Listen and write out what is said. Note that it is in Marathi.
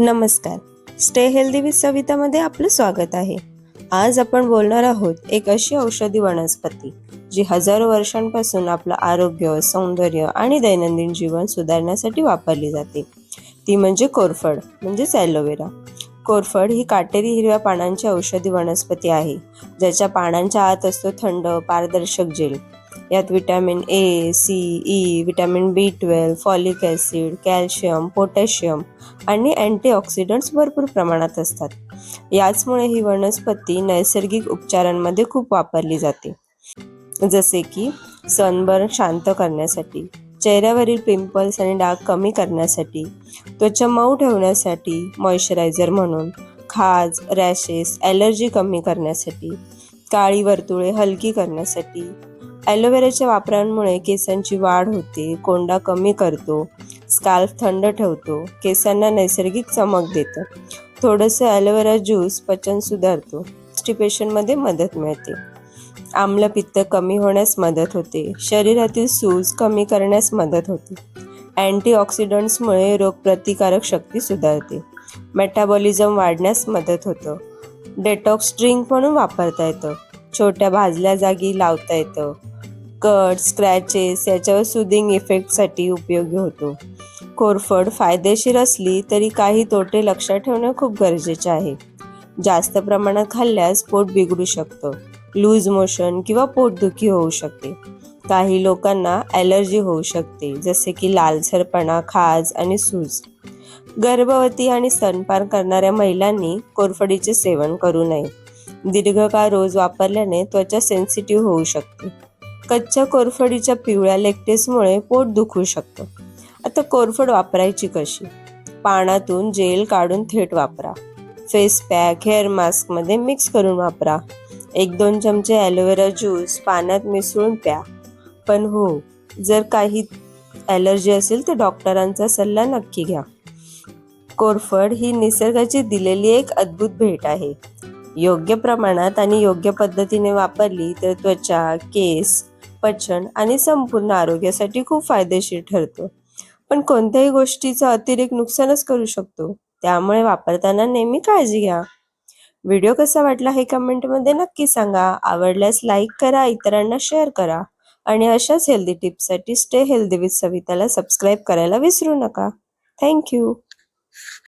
नमस्कार. स्टे हेल्दी विथ सवितामध्ये आपलं स्वागत आहे. आज आपण बोलणार आहोत एक अशी औषधी वनस्पती जी हजारो वर्षांपासून आपलं आरोग्य सौंदर्य आणि दैनंदिन जीवन सुधारण्यासाठी वापरली जाते. ती म्हणजे कोरफड म्हणजेच ॲलोवेरा कोरफड ही काटेरी हिरव्या पानांची औषधी वनस्पती आहे ज्याच्या पानांच्या आत असतो थंड पारदर्शक जेल. यात vitamin A C E vitamin B twelve folic acid calcium potassium आणि अँटीऑक्सिडंट्स भरपूर प्रमाणात असतात. याचमुळे ही वनस्पती नैसर्गिक उपचारांमध्ये खूप वापरली जाते. जसे की सनबर्न शांत करण्यासाठी चेहऱ्यावरील पिंपल्स आणि डाग कमी करण्यासाठी त्वचा मऊ ठेवण्यासाठी मॉइश्चरायझर म्हणून खाज रॅशेस ॲलर्जी कमी करण्यासाठी काळी वर्तुळे हलकी करण्यासाठी ॲलोवेराच्या वापरांमुळे केसांची वाढ होते कोंडा कमी करतो स्काल्फ थंड ठेवतो केसांना नैसर्गिक चमक देतं. थोडंसं ॲलोवेरा ज्यूस पचन सुधारतो स्टिपेशनमध्ये मदत मिळते. आम्लपित्त कमी होण्यास मदत होते शरीरातील सूज कमी करण्यास मदत होते. अँटीऑक्सिडंट्समुळे रोगप्रतिकारक शक्ती सुधारते. मेटाबॉलिझम वाढण्यास मदत होतं. डेटॉक्स ड्रिंक म्हणून वापरता येतं. छोट्या भाजल्या जागी लावता येतं. कट स्क्रॅचेस याच्यावर सुदिंग इफेक्टसाठी उपयोगी होतो. कोरफड फायदेशीर असली तरी काही तोटे लक्षात ठेवणं खूप गरजेचे आहे. जास्त प्रमाणात खाल्ल्यास पोट बिघडू शकतं. लूज मोशन किंवा पोटदुखी होऊ शकते. काही लोकांना ॲलर्जी होऊ शकते जसे की लालसरपणा खाज आणि सूज. गर्भवती आणि स्तनपान करणाऱ्या महिलांनी कोरफडीचे सेवन करू नये. दीर्घकाळ रोज वापरल्याने त्वचा सेन्सिटिव्ह होऊ शकते. कच्च्या कोरफडीच्या पिवळ्या लेक्टेसमुळे पोट दुखू शकतं. आता कोरफड वापरायची कशी? पानातून जेल काढून थेट वापरा. फेस पॅक हेअर मास्कमध्ये मिक्स करून वापरा. एक दोन चमचे ॲलोवेरा ज्यूस पाण्यात मिसळून प्या. पण हो जर काही ॲलर्जी असेल तर डॉक्टरांचा सल्ला नक्की घ्या. कोरफड ही निसर्गाची दिलेली एक अद्भुत भेट आहे. योग्य प्रमाणात आणि योग्य पद्धतीने वापरली तर त्वचा केस पचन आणि संपूर्ण आरोग्यासाठी खूप फायदेशीर ठरतो. पण कोणत्याही गोष्टीचं अतिरेक नुकसानच करू शकतो. त्यामुळे वापरताना नेहमी काळजी घ्या. व्हिडिओ कसा वाटला हे कमेंटमध्ये नक्की सांगा. आवडल्यास लाईक करा इतरांना शेअर करा आणि अशाच हेल्दी टिप्ससाठी स्टे हेल्दी विथ सविताला सबस्क्राईब करायला विसरू नका. थँक्यू